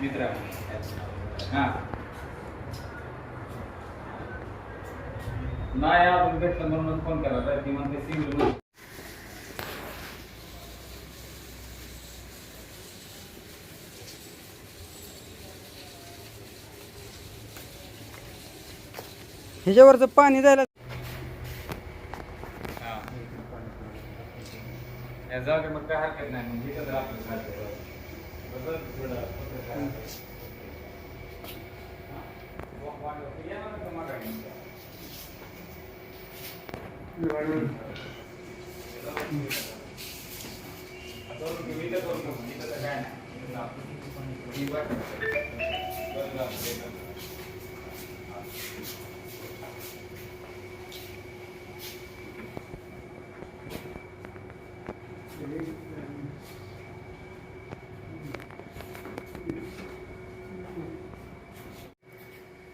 मित्रा हां नाही अजून भेटलं म्हणून फोन करायला ती म्हणते सिंगल ह्याच्यावरचं पाणी जायला जाऊ दे मग काय हरकत नाही. मग आपलं काय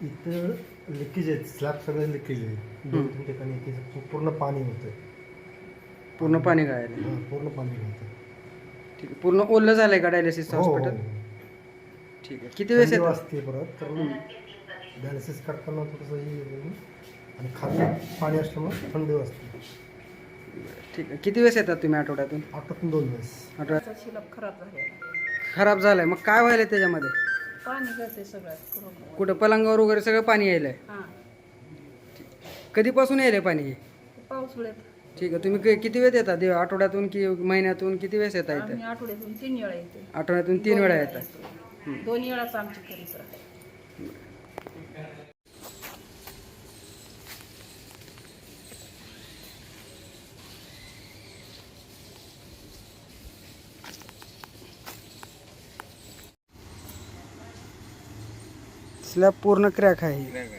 इथं लिकेज आहेत स्लॅब सगळे लिकेज आहे. दोन तीन ठिकाणी लिकेज पूर्ण पाणी होतं पूर्ण पाणी हां, पूर्ण पाणी होतं ठीक आहे पूर्ण ओलं झालंय का डायलिसिस हो, हो. हॉस्पिटल ठीक आहे. किती वेळेस येतात वाजते परत तर डायलिसिस करताना थोडंसं हे. आणि खाली पाणी असल्यामुळे थंडी वाजते. ठीक आहे. किती वेळेस येतात तुम्ही आठवड्यातून? आठवड्यातून दोन वेळेस. आठवड्यात खराब झालेला खराब झालाय. मग काय व्हायला त्याच्यामध्ये? पाणी गळते सगळ्यात करून कुठं पलंगावर वगैरे सगळं पाणी यायलंय? हां. कधीपासून यायलंय पाणी हे? पावसाळ्यात. ठीक आहे तुम्ही कि- किती वेळ येतात दिव- आठवड्यातून की महिन्यातून किती वेळेस येता आम्ही आठवड्यातून तीन वेळा येते आठवड्यातून तीन वेळा येतात येतो. दोन वेळाच आमची करीत राहते स्लॅब पूर्ण क्रॅक आहे